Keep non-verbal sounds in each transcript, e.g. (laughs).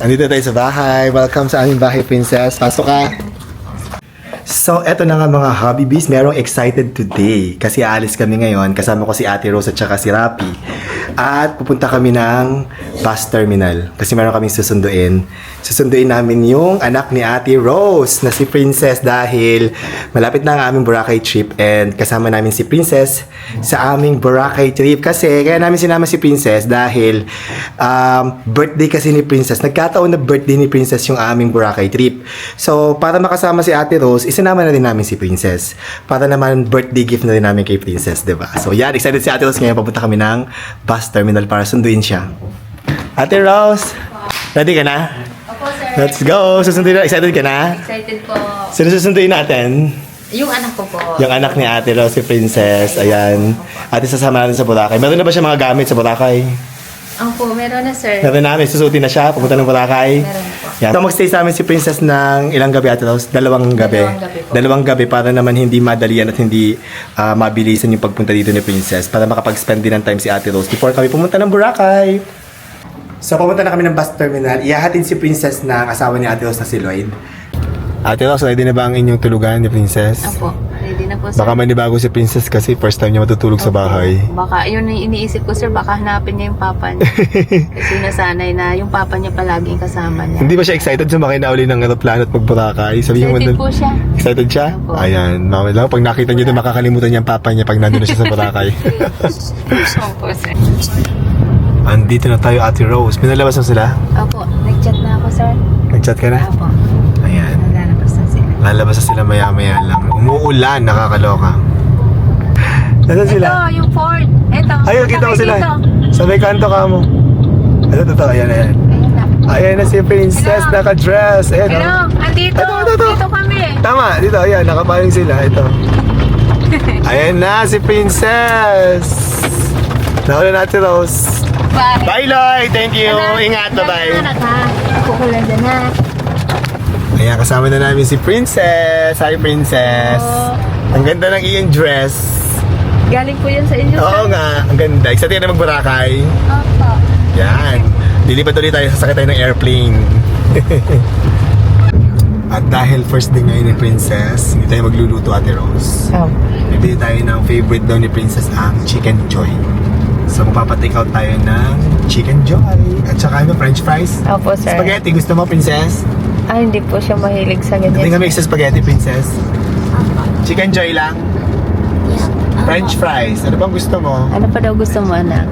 Andito tayo sa bahay. Welcome sa aming bahay, princess. Pasok ka. So, eto na nga mga hobby bees. Merong excited today. Kasi aalis kami ngayon. Kasama ko si Ate Rose at saka si Rapi. At pupunta kami ng bus terminal. Kasi meron kaming susunduin. Susunduin namin yung anak ni Ate Rose na si Princess dahil malapit na ang aming Boracay trip and kasama namin si Princess sa aming Boracay trip. Kasi kaya namin sinama si Princess dahil um, birthday kasi ni Princess. Nagkataon na birthday ni Princess yung aming Boracay trip. So, para makasama si Ate Rose, isinama na din namin si Princess. Para naman birthday gift na din namin kay Princess, di ba? So, yan. Excited si Ate Rose ngayon. Papunta kami ng bus terminal para sunduin siya. Ate Rose, ready ka na? Opo, sir. Let's go! Susunduin na. Excited ka na? Excited po. Sino susunduin natin? Yung anak ko po. Yung anak ni Ate Rose, si Princess. Ayan. Ate, sasama natin sa Boracay. Meron na ba siya mga gamit sa Boracay? Opo, meron na, sir. Meron namin. Susutin na siya. Pupunta ng Boracay. Meron. Yan. So, magstay sa amin si Princess ng ilang gabi, Ate Rose? Dalawang gabi. Dalawang gabi po. Dalawang gabi para naman hindi madalian at hindi ah, mabilisan yung pagpunta dito ni Princess para makapag-spend din ng time si Ate Rose before kami pumunta ng Boracay. So, pumunta na kami ng bus terminal. Ihahatid si Princess ng asawa ni Ate Rose na si Lloyd. Ate Rose, ready na ba ang inyong tulugan ni Princess? Opo, ready na po, sir. Baka manibago si Princess kasi first time niya matutulog sa bahay. Baka, yun yung iniisip ko, sir, baka hanapin niya yung papa niya. (laughs) Kasi nasanay na yung papa niya palaging kasama niya. Hindi ba siya excited sumakay na uli ng aeroplano at mag-Boracay? Sabihin mo Excited po siya. Excited siya? Opo. Ayan, mamaya lang. Pag nakita niyo din, makakalimutan niya ang papa niya pag nandun na siya sa Boracay. (laughs) Opo, sir. Andito na tayo, Ate Rose. Pinalabas na sila? Opo, nag-chat na ako, sir. Nag-chat ka na? Opo, Ayan. nalalabas na sila. Lalabas na sila maya-maya lang. Umuulan, nakakaloka. Nasaan sila? Ito, yung Ford. Ito. Ayun, kita ko sila. Sa may kanto ka mo. Ito, ito, ayan, ayan. Ayan na si Princess, Hello. naka-dress. Ayan, oh. Hello, andito. Ito, ito, ito. Dito kami. Tama, dito, ayan, nakapaling sila. Ito. (laughs) Ayan na, si Princess. Nauna natin, Rose. Bye. Bye, Lloyd. Thank you. Ingat, bye-bye. Kukulan dyan na. Ayan, kasama na namin si Princess. Hi, Princess. Hello. Ang ganda ng iyong dress. Galing po yan sa inyo, Oo nga, ang ganda. Excited na mag-Boracay. Opo. Yan. Lilipat ulit tayo, sasakay tayo ng airplane. (laughs) At dahil first day ngayon ni Princess, hindi tayo magluluto, Ate Rose. Oh. Bibili tayo ng favorite daw ni Princess ang Chicken Joy. So, magpapatake out tayo ng Chicken Joy. At saka ano, French fries. Opo, sir. Spaghetti, gusto mo, Princess? Ah, hindi po siya mahilig sa Hindi ganyan. kami sa spaghetti, Princess. Chicken Joy lang. French fries. Ano bang gusto mo? Ano pa daw gusto mo, anak?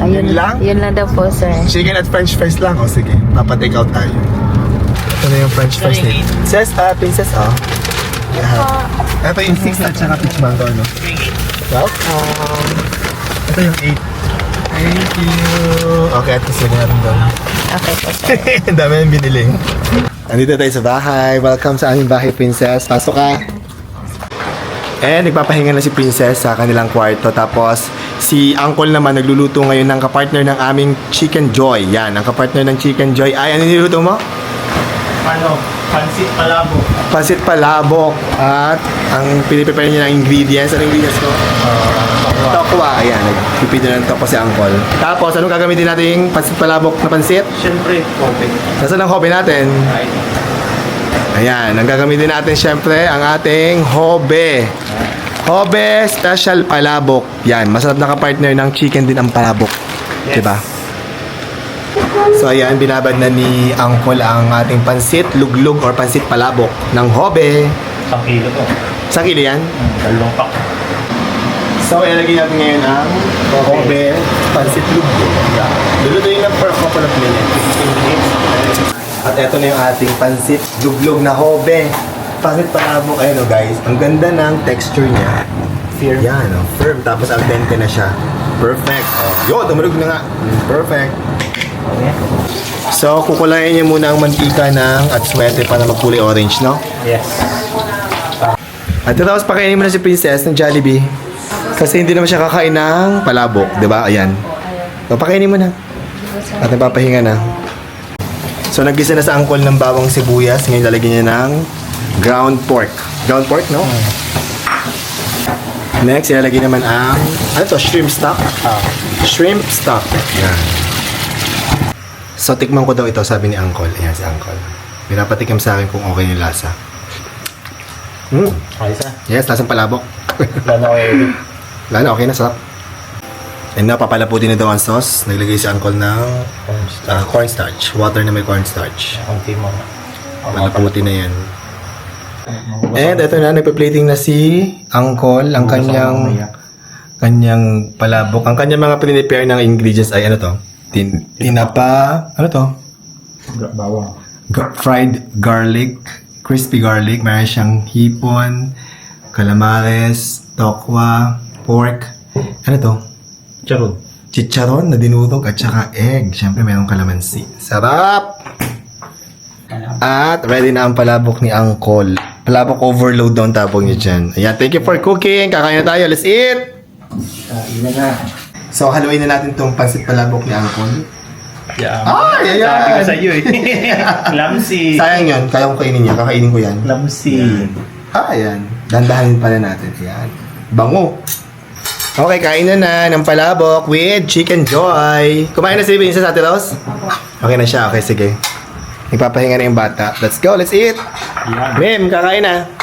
Ayun Yun lang? Yun lang daw po, sir. Chicken at French fries lang. O sige, papatake out tayo. Ito na yung French fries nito. Says, ah, princess, oh. Yeah. Ito yung 6 at saka peach mango, ano? Welcome. Ito yung 8. Thank you. Okay, at least yun natin daw. Okay po, sir. (laughs) Ang dami yung binili. Andito tayo sa bahay. Welcome sa aming bahay, princess. Pasok ka. Eh, nagpapahinga na si Princess sa kanilang kwarto. Tapos, si Uncle naman nagluluto ngayon ng kapartner ng aming Chicken Joy. Yan, ang kapartner ng Chicken Joy. Ay, ano niluto mo? Ano? Pansit palabo. Pasit palabok. At ang piniprepare niya ng ingredients. Ano ingredients ko? Tokwa. Ayan, nagpipili ng tokwa si Uncle. Tapos, anong gagamitin natin pasit palabok na pansit? Siyempre, kope. Nasaan ang hobby natin? Ay, Ayan, ang gagamitin natin syempre ang ating hobe. Hobe Special Palabok. Yan, masarap na kapartner ng chicken din ang palabok. Yes. Diba? So ayan, binabad na ni Uncle ang ating pansit, luglug or pansit palabok ng hobe. isang kilo to. Sa kilo yan? Dalawang pack. So, ilalagay natin ngayon ang hobe pansit luglug. Yan. Lulutuin lang for a couple of minutes. 15 minutes. At eto na yung ating pansit luglug na hobe. Pansit palabok. Ayun o guys, ang ganda ng texture niya. Firm. Yan, oh, firm. Tapos al dente na siya. Perfect. Oh, yun, tumulog na nga. Perfect. Okay. So, kukulayan niya muna ang mantika ng at swete para magkulay orange, no? Yes. At tapos pakainin mo na si Princess ng Jollibee. Kasi hindi naman siya kakain ng palabok, di ba? Ayan. So, pakainin mo na. At napapahinga na. So, naggisa na sa angkol ng bawang sibuyas. Ngayon, lalagyan niya ng ground pork. Ground pork, no? Next, ilalagay naman ang, ano to, shrimp stock? Ah. Shrimp stock. Yan. So, tikman ko daw ito, sabi ni Uncle. Ayan si Uncle. Pinapatikim sa akin kung okay yung lasa. Mm. Ayos ah. Yes, lasang palabok. Wala na kayo ulit. (laughs) Wala na, okay na, sarap. And na, papalaputin na daw ang sauce. Naglagay si Uncle ng ah, cornstarch. Water na may cornstarch. Kunti mo na. Palaputin na yan. And ito na, nagpa-plating na si Uncle. Ang kanyang kanyang palabok. Ang kanyang mga prepare ng ingredients ay ano to? Tin tinapa, ano to? Bawang. Ga- fried garlic, crispy garlic. Meron siyang hipon, calamares, tokwa, pork. Ano to? Charod. Chicharon na dinurog at saka egg. Siyempre, mayroong kalamansi. Sarap! At ready na ang palabok ni Uncle. Palabok overload daw ang tabong niya dyan. Ayan, thank you for cooking. Kakain na tayo. Let's eat! Kain na. So, haluin na natin itong pansit palabok ni Uncle. Yeah. Ay, ayan. Sabi ko sa'yo eh. (laughs) Lamsi. Sayang yun. Kaya kong kainin niya. Kakainin ko yan. Lamsi. Ah, ayan. Dandahanin pala natin. Ayan. Bango. Okay, kain na na ng palabok with Chicken Joy. Kumain na si Vincent sa Ate Rose? Okay na siya. Okay, sige. Nagpapahinga na yung bata. Let's go, let's eat. Yan. Mim, kakain na.